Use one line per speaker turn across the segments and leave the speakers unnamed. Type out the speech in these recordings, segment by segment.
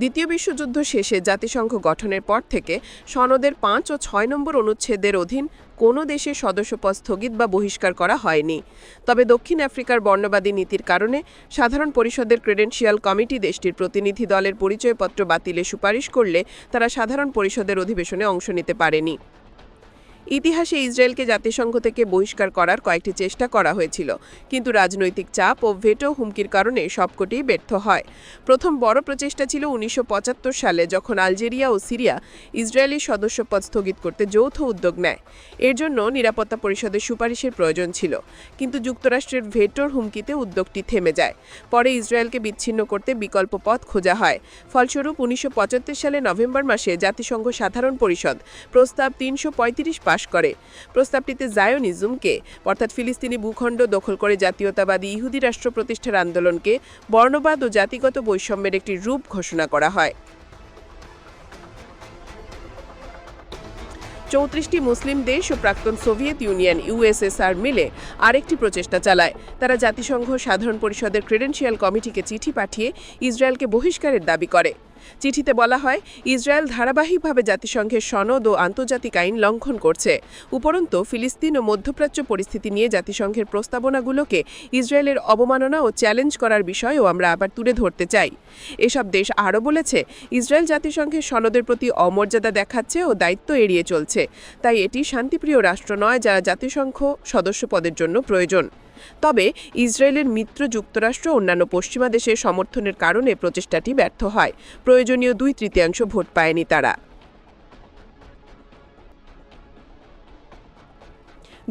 দ্বিতীয় বিশ্বযুদ্ধ শেষে জাতিসংঘ গঠনের পর থেকে সনদের পাঁচ ও ছয় নম্বর অনুচ্ছেদের অধীন কোনো দেশের সদস্যপদ স্থগিত বা বহিষ্কার করা হয়নি। তবে দক্ষিণ আফ্রিকার বর্ণবাদী নীতির কারণে সাধারণ পরিষদের ক্রেডেন্সিয়াল কমিটি দেশটির প্রতিনিধি দলের পরিচয়পত্র বাতিলে সুপারিশ করলে তারা সাধারণ পরিষদের অধিবেশনে অংশ নিতে পারেনি। ইতিহাসে ইসরায়েলকে জাতিসংঘ থেকে বহিষ্কার করার কয়েকটি চেষ্টা করা হয়েছিল, কিন্তু রাজনৈতিক চাপ ও ভেটো হুমকির কারণে সবকটি ব্যর্থ হয়। প্রথম বড় প্রচেষ্টা ছিল উনিশশো পঁচাত্তর সালে, যখন আলজেরিয়া ও সিরিয়া ইসরায়েলি সদস্যপদ স্থগিত করতে যৌথ উদ্যোগ নেয়। এর জন্য নিরাপত্তা পরিষদের সুপারিশের প্রয়োজন ছিল, কিন্তু যুক্তরাষ্ট্রের ভেটোর হুমকিতে উদ্যোগটি থেমে যায়। পরে ইসরায়েলকে বিচ্ছিন্ন করতে বিকল্প পথ খোঁজা হয়। ফলস্বরূপ, উনিশশো পঁচাত্তর সালে নভেম্বর মাসে জাতিসংঘ সাধারণ পরিষদ প্রস্তাব তিনশো পাস করে। প্রস্তাবটিতে জায়োনিজমকে, অর্থাৎ ফিলিস্তিনি ভূখণ্ড দখল করে জাতীয়তাবাদী ইহুদি রাষ্ট্র প্রতিষ্ঠার আন্দোলনকে বর্ণবাদ ও জাতিগত বৈষম্যের একটি রূপ ঘোষণা করা হয়। চৌত্রিশটি মুসলিম দেশ ও প্রাক্তন সোভিয়েত ইউনিয়ন ইউএসএসআর মিলে আরেকটি প্রচেষ্টা চালায়। তারা জাতিসংঘ সাধারণ পরিষদের ক্রেডেন্সিয়াল কমিটিকে চিঠি পাঠিয়ে ইসরায়েলকে বহিষ্কারের দাবি করে। চিঠিতে বলা হয়, ইসরায়েল ধারাবাহিকভাবে জাতিসংঘের সনদ ও আন্তর্জাতিক আইন লঙ্ঘন করছে। উপরন্তু, ফিলিস্তিন ও মধ্যপ্রাচ্য পরিস্থিতি নিয়ে জাতিসংঘের প্রস্তাবনাগুলোকে ইসরায়েলের অবমাননা ও চ্যালেঞ্জ করার বিষয়েও আমরা আবার তুলে ধরতে চাই। এসব দেশ আরও বলেছে, ইসরায়েল জাতিসংঘের সনদের প্রতি অমর্যাদা দেখাচ্ছে ও দায়িত্ব এড়িয়ে চলছে। তাই এটি শান্তিপ্রিয় রাষ্ট্র নয় যা জাতিসংঘ সদস্য পদের জন্য প্রয়োজন। তবে ইসরায়েলের মিত্র যুক্তরাষ্ট্র অন্যান্য পশ্চিমা দেশের সমর্থনের কারণে প্রচেষ্টাটি ব্যর্থ হয়। প্রয়োজনীয় দুই তৃতীয়াংশ ভোট পায়নি তারা।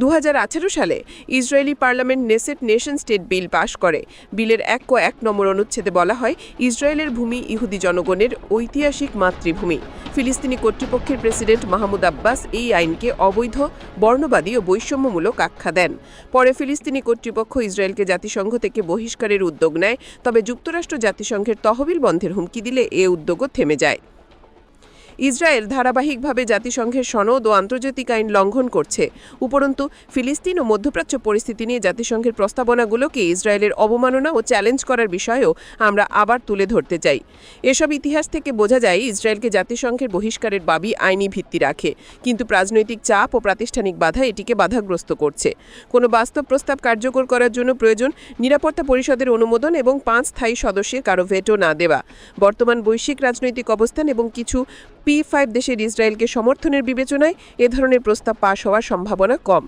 দু হাজার আঠেরো সালে Israeli parliament Knesset nation state bill pass করে। বিলের এক ক এক নম্বর অনুচ্ছেদে বলা হয়, ইসরায়েলের ভূমি ইহুদি জনগণের ঐতিহাসিক মাতৃভূমি। ফিলিস্তিনি কর্তৃপক্ষের প্রেসিডেন্ট মাহমুদ আব্বাস এই আইনকে অবৈধ, বর্ণবাদী ও বৈষম্যমূলক আখ্যা দেন। পরে ফিলিস্তিনি কর্তৃপক্ষ ইসরায়েলকে জাতিসংঘ থেকে বহিষ্কারের উদ্যোগ নেয়, তবে যুক্তরাষ্ট্র জাতিসংঘের তহবিল বন্ধের হুমকি দিলে এ উদ্যোগও থেমে যায়। ইসরায়েল ধারাবাহিকভাবে জাতিসংঘের সনদ ও আন্তর্জাতিক আইন লঙ্ঘন করছে। উপরন্তু, ফিলিস্তিন ও মধ্যপ্রাচ্য পরিস্থিতি নিয়ে জাতিসংঘের প্রস্তাবনাগুলোকে ইসরায়েলের অবমাননা ও চ্যালেঞ্জ করার বিষয়েও আমরা আবার তুলে ধরতে চাই। এসব ইতিহাস থেকে বোঝা যায়, ইসরায়েলকে জাতিসংঘের বহিষ্কারের দাবি আইনি ভিত্তি রাখে, কিন্তু রাজনৈতিক চাপ ও প্রাতিষ্ঠানিক বাধা এটিকে বাধাগ্রস্ত করছে। কোনো বাস্তব প্রস্তাব কার্যকর করার জন্য প্রয়োজন নিরাপত্তা পরিষদের অনুমোদন এবং পাঁচ স্থায়ী সদস্যের কারও ভেটো না দেওয়া। বর্তমান বৈশ্বিক রাজনৈতিক অবস্থান এবং কিছু পি ফাইভ দেশের ইসরায়েলকে সমর্থনের বিবেচনায় এ ধরনের প্রস্তাব পাশ হওয়ার সম্ভাবনা কম।